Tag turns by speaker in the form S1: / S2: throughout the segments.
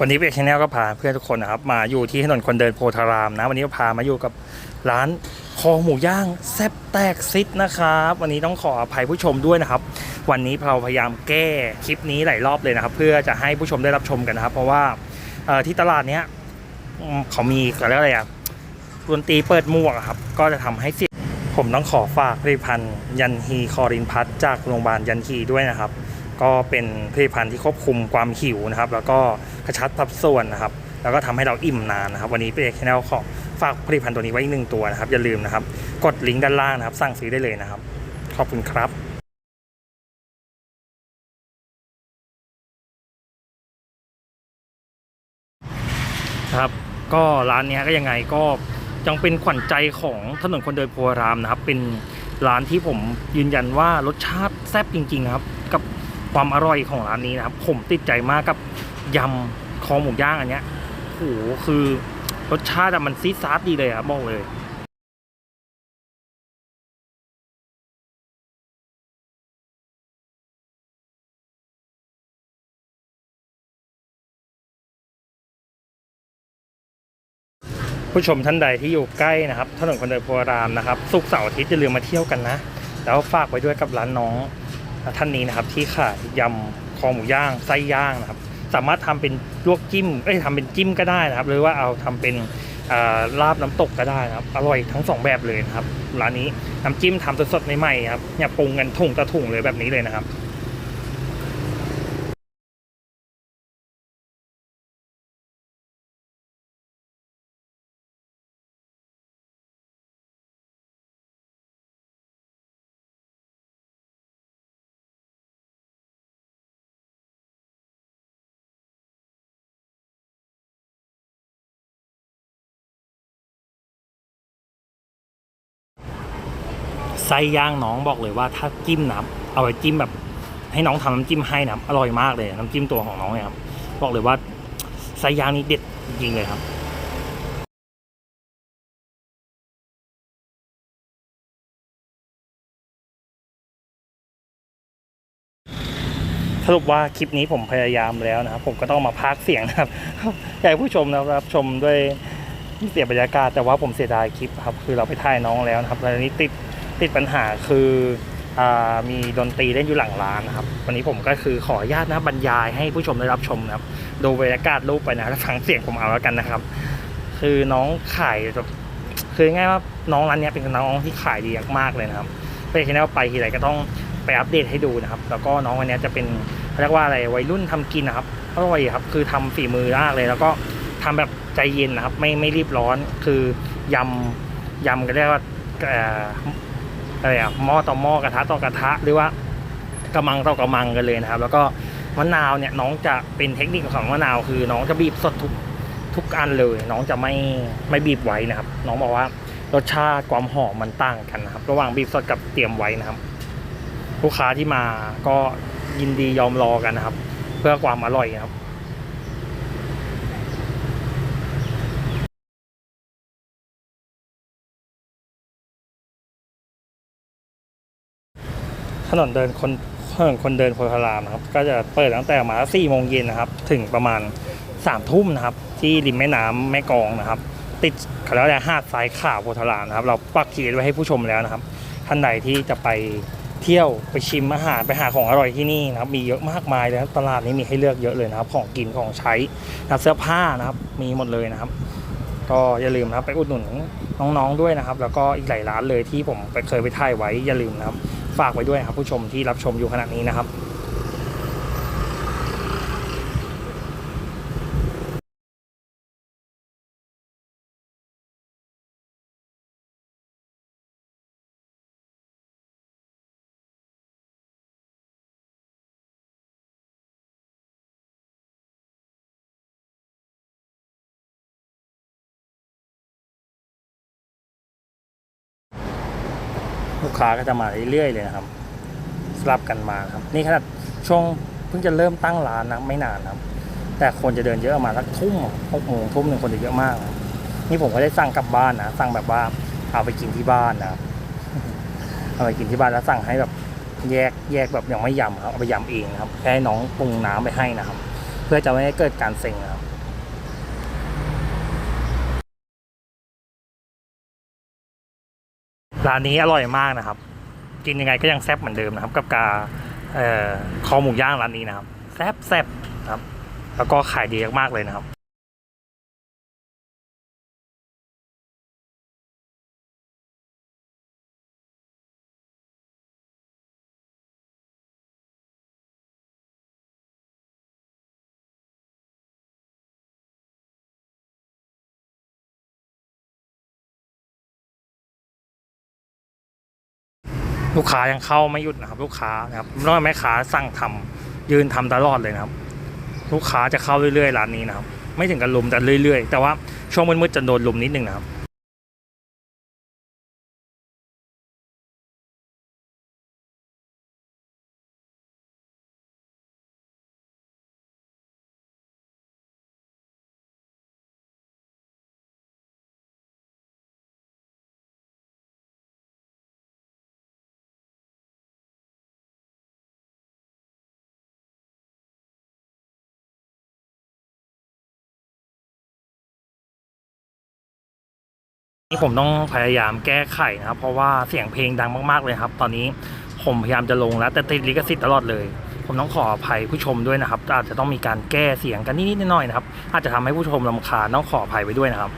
S1: วันนี้เอกชแนลก็พาเพื่อนทุกคนนะครับมาอยู่ที่ถนนคนเดินโพธารามนะ วันนี้ก็พามาอยู่กับร้านคอหมูย่างแซ่บแตกซิดนะครับ วันนี้ต้องขออภัยผู้ชมด้วยนะครับ วันนี้เราพยายามแก้คลิปนี้หลายรอบเลยนะครับ เพื่อจะให้ผู้ชมได้รับชมกันนะครับ เพราะว่าที่ตลาดเนี้ยเขามีเขาเรียกอะไรอะดนตรีเปิดหมวกครับ ก็จะทำให้ผมต้องขอฝากผลิตภัณฑ์ยันฮีคอรินพัทจากโรงพยาบาลยันฮีด้วยนะครับ ก็เป็นผลิตภัณฑ์ที่ควบคุมความหิวนะครับ แล้วก็กระชับสัดส่วนนะครับ แล้วก็ทำให้เราอิ่มนานนะครับ วันนี้เป็นแคนลขอฝากผลิตภัณฑ์ตัวนี้ไว้อีกหนึ่งตัวนะครับ อย่าลืมนะครับ กดลิงก์ด้านล่างนะครับ สั่งซื้อได้เลยนะครับ ขอบคุณครับครับก็ร้านนี้ก็ยังไงก็ยังเป็นขวัญใจของถนนคนเดินโพธารามนะครับ เป็นร้านที่ผมยืนยันว่ารสชาติแซ่บจริง ๆ ครับ กับ ความอร่อยของร้านนี้นะครับ ผมติดใจมากกับยำคอหมูย่างอันเนี้ยโอ้โหคือรสชาติมันซีดซาดดีเลยครับบอกเลยผู้ชมท่านใดที่อยู่ใกล้นะครับถนนคนเดินโพธารามนะครับสุกเสาร์อาทิตย์อย่าลืมมาเที่ยวกันนะ แล้วฝากไว้ด้วยกับร้านน้อง ท่านนี้นะครับที่ขายยำคอหมูย่างไส้ย่างนะครับ สามารถทำเป็นลวกจิ้มเอ้ยทำเป็นจิ้มก็ได้นะครับ หรือว่าเอาทำเป็นลาบน้ำตกก็ได้นะครับ อร่อยทั้งสองแบบเลยนะครับร้านนี้น้ำจิ้มทำสดๆใหม่ๆครับเนี่ยปรุงกันถุงต่อถุงเลยแบบนี้เลยนะครับ ไส้ย่างน้องบอกเลยว่าถ้าจิ้มนะครับเอาไปจิ้มแบบ ให้น้องทำน้ำจิ้มให้นะอร่อยมากเลยน้ำจิ้มตัวของน้องเนี่ยครับบอกเลยว่าไส้ย่างนี่เด็ดจริงเลยครับสรุปว่าคลิปนี้ผมพยายามแล้วนะครับ ผมก็ต้องมาพากเสียงนะครับอยากให้ผู้ชมนะครับชมด้วยเสียบรรยากาศแต่ว่าผมเสียดายคลิปครับ คือเราไปถ่ายน้องแล้วนะครับแล้วนี้ติด ติดปัญหาคืออมีดนตรีเล่นอยู่หลังร้านนะครับ วันนี้ผมก็คือขออนุญาตนะบรรยายให้ผู้ชมได้รับชมนะครับ ดูบรรยากาศรูปไปนะแล้วฟังเสียงผมเอาแล้วกันนะครับ คือน้องขายแบบคือง่ายว่าน้องร้านนี้เป็นน้องที่ขายดีมากๆเลยนะครับไปที่นี่ไปทีไรก็ต้องไปอัปเดตให้ดูนะครับ แล้วก็น้องวันนี้จะเป็นเรียกว่าอะไรวัยรุ่นทำกินนะครับอร่อยครับ คือทำฝีมือมากเลย แล้วก็ทำแบบใจเย็นนะครับ ไม่ไม่รีบร้อน คือยำยำก็เรียกว่าเอ่ อะไรอะหม้อต่อหม้อกระทะต่อกระทะหรือว่ากระมังต่อกระมังกันเลยนะครับ แล้วก็มะนาวเนี่ยน้องจะเป็นเทคนิคของมะนาว คือน้องจะบีบสดทุกทุกอันเลย น้องจะไม่ไม่บีบไว้นะครับ น้องบอกว่ารสชาติความหอมมันต่างกันนะครับ ระหว่างบีบสดกับเตรียมไว้นะครับ ลูกค้าที่มาก็ยินดียอมรอกันนะครับ เพื่อความอร่อยนะครับ ถนนเดินคนถนนคนเดินโพธารามนะครับ ก็จะเปิดตั้งแต่มาสี่โมงเย็นนะครับ ถึงประมาณสามทุ่มนะครับ ที่ริมแม่น้ำแม่กองนะครับ ติดเขาเรียกว่าอะไรหาดทรายขาวโพธารามนะครับ เราปักทีดไว้ให้ผู้ชมแล้วนะครับ ท่านใดที่จะไปเที่ยวไปชิมอาหารไปหาของอร่อยที่นี่นะครับ มีเยอะมากมายเลยตลาดนี้มีให้เลือกเยอะเลยนะครับ ของกินของใช้นะเสื้อผ้านะครับ มีหมดเลยนะครับ ก็อย่าลืมนะครับไปอุดหนุนน้องๆด้วยนะครับ แล้วก็อีกหลายร้านเลยที่ผมไปเคยไปถ่ายไว้อย่าลืมนะครับ ฝากไว้ด้วยครับผู้ชมที่รับชมอยู่ขณะนี้นะครับ ลูกค้าก็จะมาเรื่อยๆเลยนะครับสลับกันมาครับ นี่ขนาดช่วงเพิ่งจะเริ่มตั้งร้านนะไม่นานครับ แต่คนจะเดินเยอะมาสักทุ่มหกโมงทุ่มหนึ่งคนจะเยอะมาก นี่ผมก็ได้สั่งกลับบ้านนะสั่งแบบว่าเอาไปกินที่บ้านนะเอาไปกินที่บ้านแล้วสั่งให้แบบแยกแยกแบบยังไม่ยำครับเอาไปยำเองนะครับแค่ให้น้องปรุงน้ำไปให้นะครับ เพื่อจะไม่ให้เกิดการเซ็งนะครับ ร้านนี้อร่อยมากนะครับ กินยังไงก็ยังแซ่บเหมือนเดิมนะครับ กับกาเอ่อคอหมูย่างร้านนี้นะครับ แซ่บแซ่บครับ แล้วก็ขายดีมากๆเลยนะครับ ลูกค้ายังเข้าไม่หยุดนะครับ ลูกค้านะครับน้อยแม่ค้าสั่งทำยืนทำตลอดเลยนะครับ ลูกค้าจะเข้าเรื่อยๆร้านนี้นะครับ ไม่ถึงกับลุมแต่เรื่อย ๆ แต่ว่าช่วงมืดๆจะโดนลุมนิดนึงนะครับ นี่ผมต้องพยายามแก้ไขนะครับ เพราะว่าเสียงเพลงดังมากๆเลยครับ ตอนนี้ผมพยายามจะลงแล้วแต่ติดลิขสิทธิ์ตลอดเลย ผมต้องขออภัยผู้ชมด้วยนะครับ อาจจะต้องมีการแก้เสียงกันนิดๆหน่อยๆนะครับ อาจจะทำให้ผู้ชมลำคาญต้องขออภัยไว้ด้วยนะครับ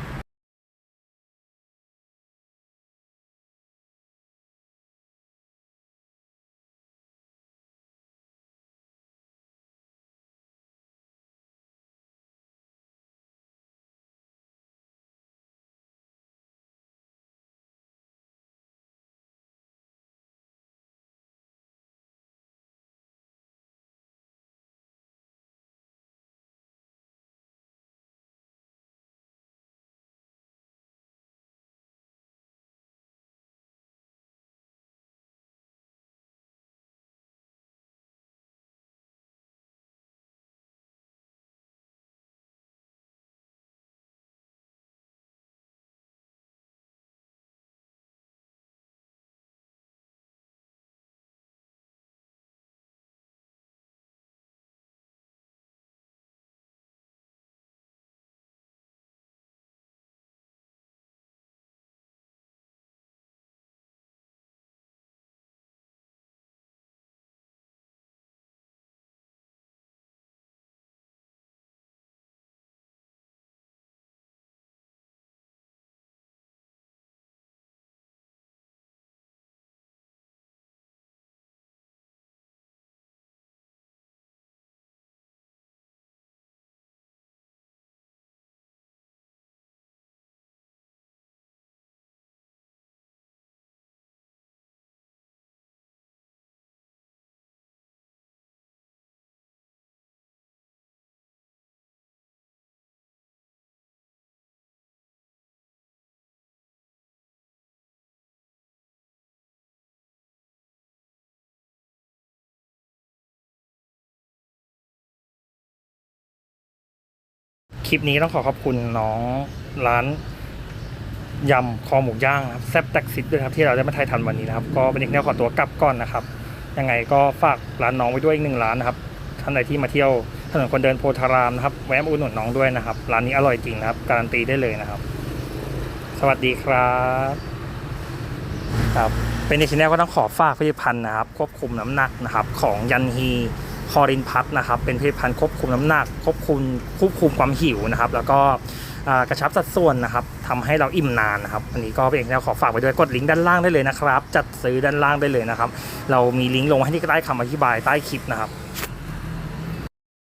S1: ลิปนี้ต้องขอขอบคุณน้องร้านยำคอหมูย่างครับแซ่บแตกซิดด้วยครับที่เราได้มาถ่ายทำวันนี้นะครับ ก็เป็นอีกแนวขอตัวกลับก่อนนะครับ ยังไงก็ฝากร้านน้องไว้ด้วยอีกหนึ่งร้านนะครับท่านใดที่มาเที่ยวถนนคนเดินโพธารามนะครับแวะมาอุดหนุนน้องด้วยนะครับร้านนี้อร่อยจริงนะครับ การันตีได้เลยนะครับ สวัสดีครับครับเป็นในชแนลก็ต้องขอฝากผลิตภัณฑ์นะครับ ควบคุมน้ำหนักนะครับ ของยันฮี คอรินพัทนะครับเป็นผลิตภัณฑ์ควบคุมน้ำหนักควบคุมควบคุมความหิวนะครับ แล้วก็กระชับสัดส่วนนะครับทำให้เราอิ่มนานนะครับอันนี้ก็เป็นแนวขอฝากไปด้วยกดลิงก์ด้านล่างได้เลยนะครับ จัดซื้อด้านล่างได้เลยนะครับ เรามีลิงก์ลงให้ที่ใต้คำอธิบายใต้คลิปนะครับ